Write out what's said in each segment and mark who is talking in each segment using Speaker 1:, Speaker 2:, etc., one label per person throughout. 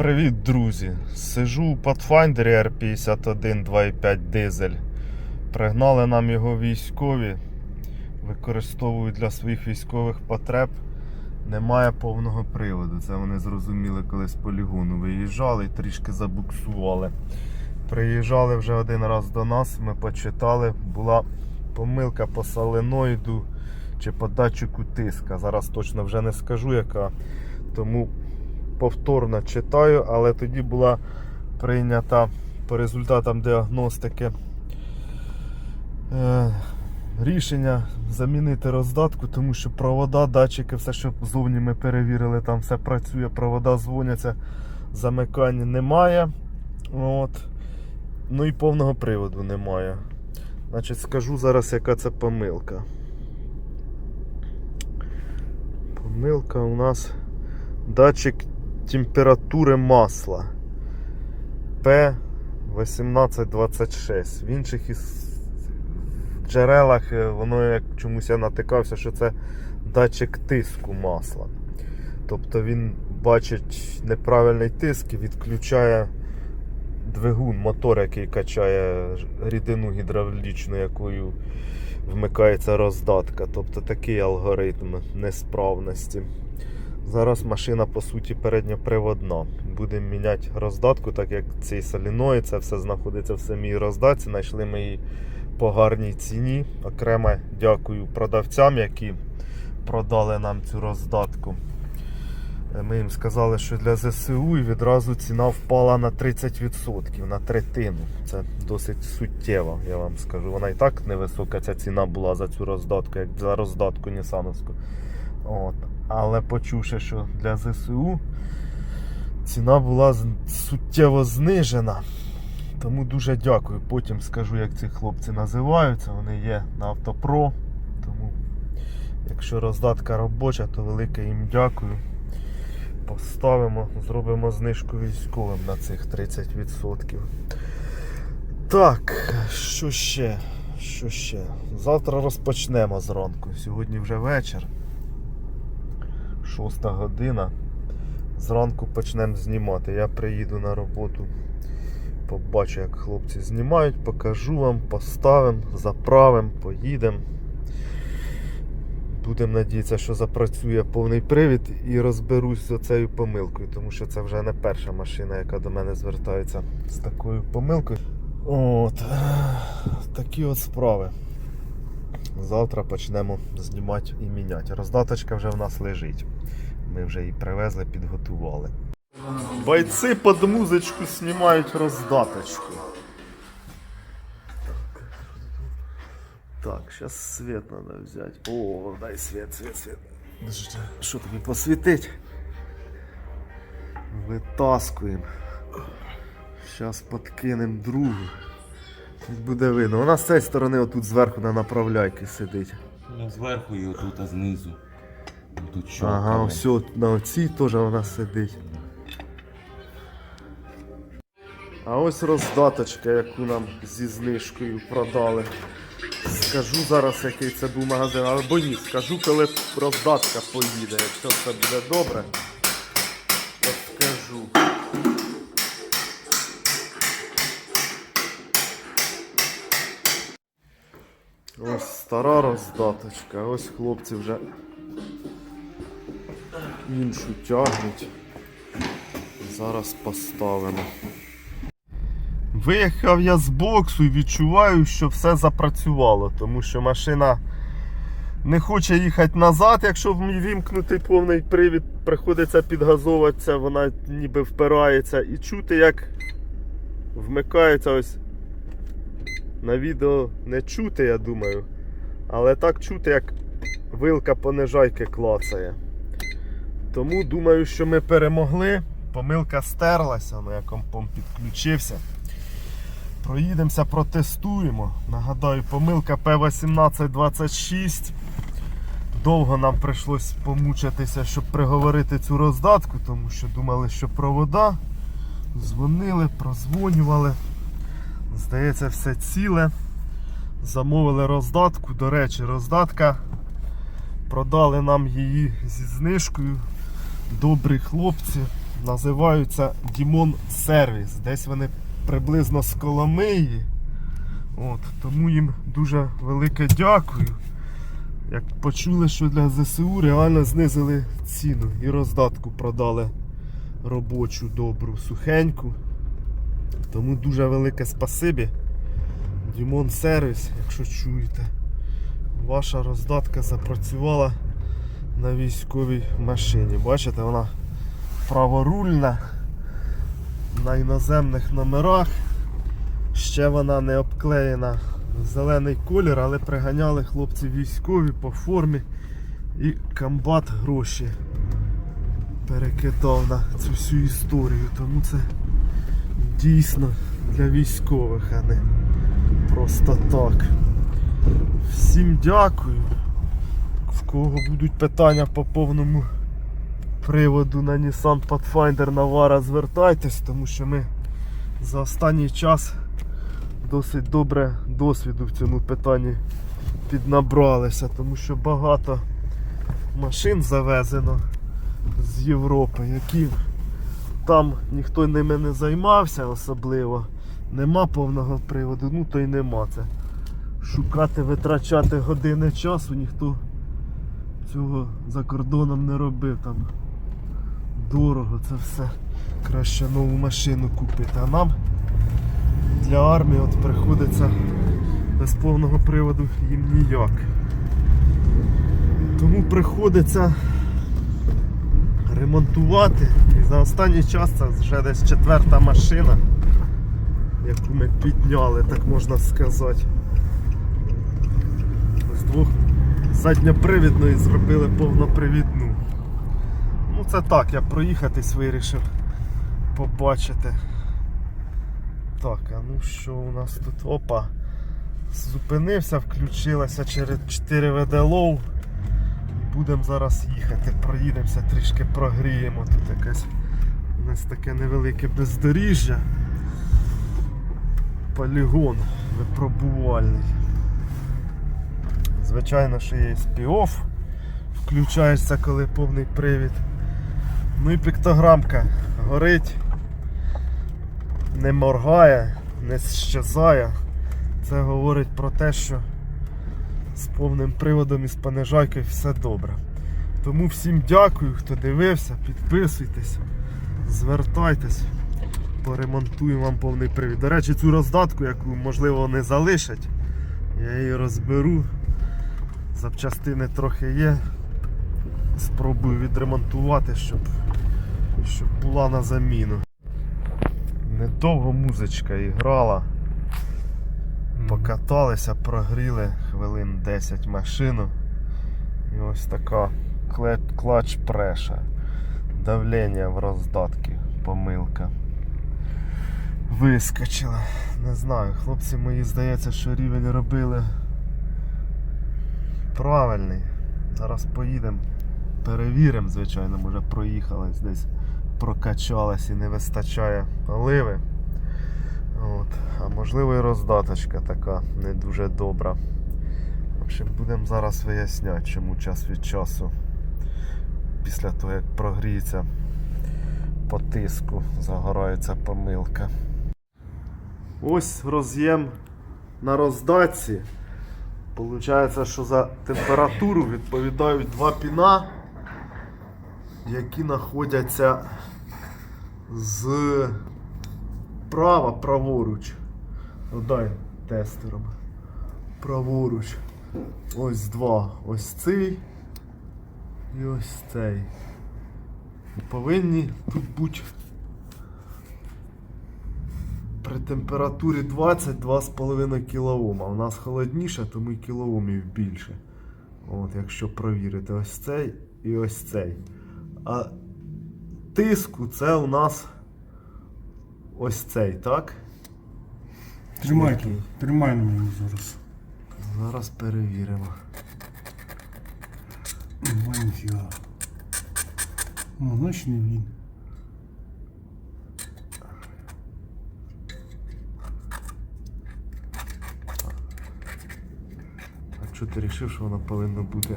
Speaker 1: Привіт, друзі! Сижу у Pathfinder R51 2.5 дизель. Пригнали нам його військові, використовують для своїх військових потреб. Немає повного приводу. Це вони зрозуміли, коли з полігону виїжджали і трішки забуксували. Приїжджали вже один раз до нас, ми почитали, була помилка по соленоїду чи по датчику тиска. Зараз точно вже не скажу яка. Тому повторно читаю, але тоді була прийнята по результатам діагностики е, рішення замінити роздатку, тому що провода, датчики, все, що зовні ми перевірили, там все працює, провода дзвоняться, замикання немає. От. Ну і повного приводу немає. Значить, скажу зараз, яка це помилка. Помилка у нас датчик температури масла P1826. В інших із джерелах е, воно як чомусь я натикався, що це датчик тиску масла. Тобто він бачить неправильний тиск і відключає двигун, мотор, який качає рідину гідравлічну, якою вмикається роздатка. Тобто такий алгоритм несправності. Зараз машина по суті передньоприводна. Будемо міняти роздатку, так як цей соліноїд, це все знаходиться в самій роздатці. Знайшли ми її по гарній ціні. Окремо дякую продавцям, які продали нам цю роздатку. Е, Ми їм сказали, що для ЗСУ і відразу ціна впала на 30%, на третину. Це досить суттєво, я вам скажу. Вона і так невисока ця ціна була за цю роздатку, як за роздатку Нісановську. От. Але почувши, що для ЗСУ ціна була суттєво знижена. Тому дуже дякую. Потім скажу, як ці хлопці називаються. Вони є на Автопро. Тому, якщо роздатка робоча, то велике їм дякую. Поставимо, зробимо знижку військовим на цих 30%. Так, що ще? Що ще? Завтра розпочнемо зранку. Сьогодні вже вечір. 6 година. Зранку почнемо знімати. Я приїду на роботу, побачу, як хлопці знімають, покажу вам, поставимо, заправимо, поїдемо. Будемо надіятися, що запрацює повний привід і розберусь з цією помилкою, тому що це вже не перша машина, яка до мене звертається з такою помилкою. От, такі от справи. Завтра почнемо знімати і міняти. Роздаточка вже в нас лежить. Ми вже її привезли, підготували. Бойці під музичку знімають роздаточку. Так, зараз світ треба взяти. О, дай світ, світ, світ. Що тобі посвітить? Витаскуємо. Зараз подкинемо другу. Буде видно. Вона з цієї сторони отут зверху на направляйки сидить.
Speaker 2: Ну, Зверху і отут, а знизу. Тут що?
Speaker 1: Ага, все, на оцій теж вона сидить. А ось роздаточка, яку нам зі знижкою продали. Скажу зараз, який це був магазин, або ні, скажу, коли роздатка поїде. Якщо це буде добре, то скажу. Ось стара роздаточка, ось хлопці вже іншу тягнуть. Зараз поставимо. Виїхав я з боксу і відчуваю, що все запрацювало, тому що машина не хоче їхати назад, якщо вімкнутий повний привід, приходиться підгазовуватися, вона ніби впирається і чути, як вмикається ось на відео не чути, я думаю. Але так чути, як вилка понижайки клацає. Тому думаю, що ми перемогли. Помилка стерлася, ну я компом підключився. Проїдемося, протестуємо. Нагадаю, помилка P1826. Довго нам прийшлось помучитися, щоб приговорити цю роздатку, тому що думали, що провода. Дзвонили, прозвонювали. Здається, все ціле. Замовили роздатку. До речі, роздатка. Продали нам її зі знижкою. Добрі хлопці. називаються Дімон Сервіс. Десь вони приблизно з Коломиї. От, тому їм дуже велике дякую. Як почули, що для ЗСУ реально знизили ціну і роздатку продали робочу, добру, сухеньку. Тому дуже велике спасибі. Дімон Сервіс, якщо чуєте, ваша роздатка запрацювала на військовій машині. Бачите, вона праворульна на іноземних номерах. Ще вона не обклеєна в зелений колір, але приганяли хлопці військові по формі і комбат гроші перекидав на цю всю історію. Тому це дійсно для військових, а не просто так. Всім дякую. В кого будуть питання по повному приводу на Nissan Pathfinder Navara, звертайтесь, тому що ми за останній час досить добре досвіду в цьому питанні піднабралися, тому що багато машин завезено з Європи, які там ніхто ними не займався особливо. Нема повного приводу, ну то й нема це. Шукати, витрачати години часу ніхто цього за кордоном не робив там. Дорого це все. Краще нову машину купити. А нам для армії от приходиться без повного приводу їм ніяк. Тому приходиться ремонтувати. І за останній час це вже десь четверта машина, яку ми підняли, так можна сказати. З двох задньопривідної зробили повнопривідну. Ну це так, я проїхатись вирішив побачити. Так, а ну що у нас тут? Опа. Зупинився, включилася через 4 ВД Low. Будемо зараз їхати, проїдемося, трішки прогріємо. Тут якась у нас таке невелике бездоріжжя. Полігон випробувальний. Звичайно, що є спіоф. Включається, коли повний привід. Ну і піктограмка горить, не моргає, не щезає. Це говорить про те, що з повним приводом і з понижайкою все добре. Тому всім дякую, хто дивився, підписуйтесь, звертайтесь, поремонтуємо вам повний привід. До речі, цю роздатку, яку можливо не залишать, я її розберу. Запчастини трохи є. Спробую відремонтувати, щоб, щоб була на заміну. Недовго музичка іграла. Покаталися, прогріли хвилин 10 машину. І ось така клач преша. Давлення в роздатки, помилка. Вискочила. Не знаю, хлопці мої здається, що рівень робили правильний. Зараз поїдемо, перевіримо, звичайно, може проїхались десь, прокачалась і не вистачає оливи. От. А можливо і роздаточка така не дуже добра. В общем, будемо зараз виясняти, чому час від часу, після того як прогріється по тиску, загорається помилка. Ось роз'єм на роздатці. Получається, що за температуру відповідають два піна, які знаходяться з права праворуч. Ну, дай тестером. Праворуч. Ось два. Ось цей і ось цей. Повинні тут бути при температурі 20-2,5 кОм. А в нас холодніше, тому і кілоомів більше. От, якщо провірити ось цей і ось цей. А тиску це у нас ось цей, так?
Speaker 3: Тримай,
Speaker 1: Який?
Speaker 3: тримай на мені зараз.
Speaker 1: Зараз перевіримо.
Speaker 3: Ніфіга. Ну, значить не він.
Speaker 1: А що ти вирішив, що воно повинно бути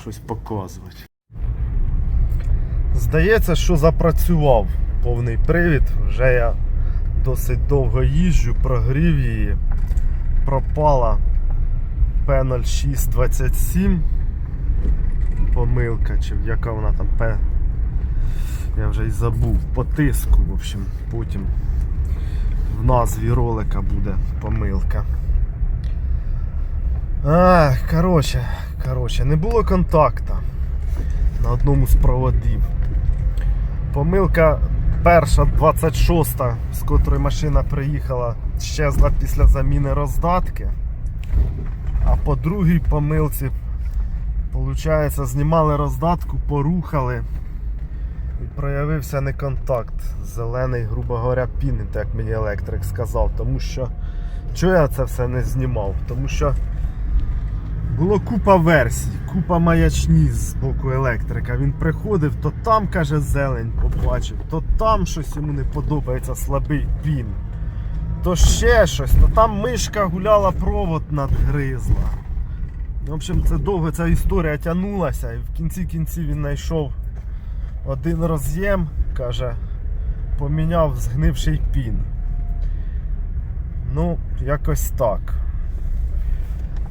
Speaker 1: щось показувати? Здається, що запрацював повний привід. Вже я досить довго їжджу, прогрів її. Пропала P0627. Помилка, чи яка вона там P. Я вже й забув. По тиску, в общем, потім в назві ролика буде помилка. Ах, коротше, коротше, не було контакта на одному з проводів. Помилка перша, 26, з котрої машина приїхала, щезла після заміни роздатки. А по другій помилці, виходить, знімали роздатку, порухали. І проявився неконтакт. Зелений, грубо говоря, пін, як мені електрик сказав. Тому що. Чого я це все не знімав? Тому що було купа версій, купа маячні з боку електрика. Він приходив, то там, каже, зелень побачив, то там щось йому не подобається, слабий пін. То ще щось, то там мишка гуляла, провод надгризла. В общем, це довго ця історія тягнулася, і в кінці кінців він знайшов один роз'єм, каже, поміняв згнивший пін. Ну, якось так.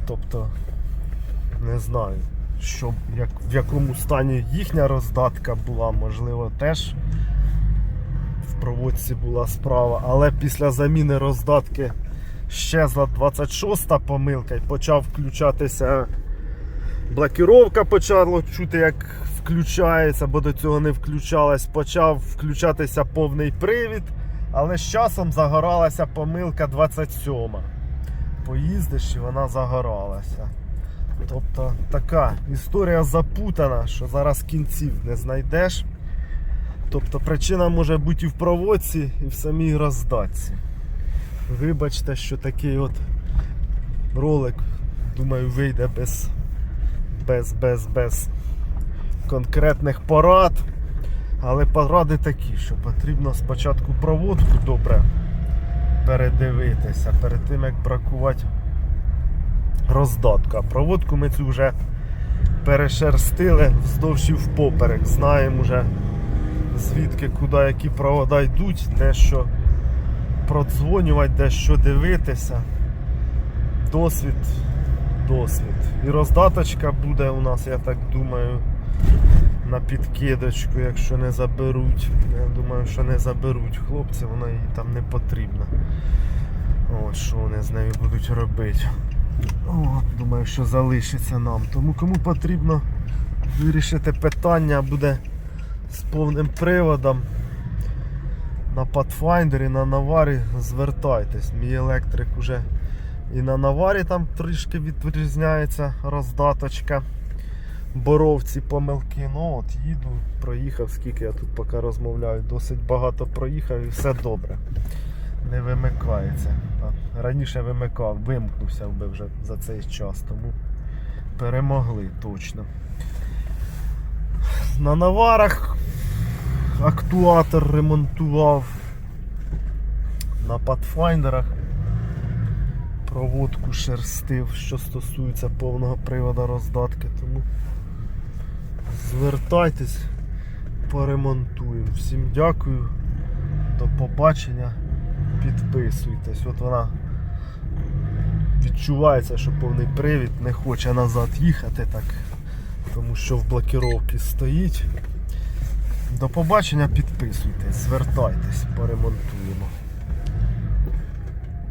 Speaker 1: Тобто, не знаю, що, як, в якому стані їхня роздатка була, можливо, теж в проводці була справа, але після заміни роздатки щезла 26-та помилка і почав включатися блокіровка почало чути, як включається, бо до цього не включалась. Почав включатися повний привід, але з часом загоралася помилка 27. Поїздиш і вона загоралася. Тобто така історія запутана, що зараз кінців не знайдеш. Тобто причина може бути і в проводці, і в самій роздатці. Вибачте, що такий от ролик, думаю, вийде без без, без, без конкретних порад. Але поради такі, що потрібно спочатку проводку добре передивитися перед тим як бракувати роздатку. А проводку ми цю вже перешерстили вздовж і впоперек. Знаємо вже звідки, куди які провода йдуть, де що продзвонювати, де що дивитися. Досвід досвід. І роздаточка буде у нас, я так думаю, на підкидочку, якщо не заберуть. Я думаю, що не заберуть хлопці, вона їй там не потрібна. От що вони з нею будуть робити. От, думаю, що залишиться нам. Тому кому потрібно вирішити питання буде з повним приводом. На Pathfinder і на Наварі звертайтесь. Мій електрик уже і на наварі там трішки відрізняється роздаточка. Боров ці помилки. Ну от їду, проїхав, скільки я тут поки розмовляю, досить багато проїхав і все добре. Не вимикається. Раніше вимикав, вимкнувся би вже за цей час, тому перемогли точно. На наварах актуатор ремонтував. На Pathfinderах проводку шерстив, що стосується повного приводу роздатки. Тому звертайтесь, поремонтуємо. Всім дякую, до побачення, підписуйтесь. От вона відчувається, що повний привід не хоче назад їхати, так, тому що в блокіровці стоїть. До побачення, підписуйтесь, звертайтесь, поремонтуємо.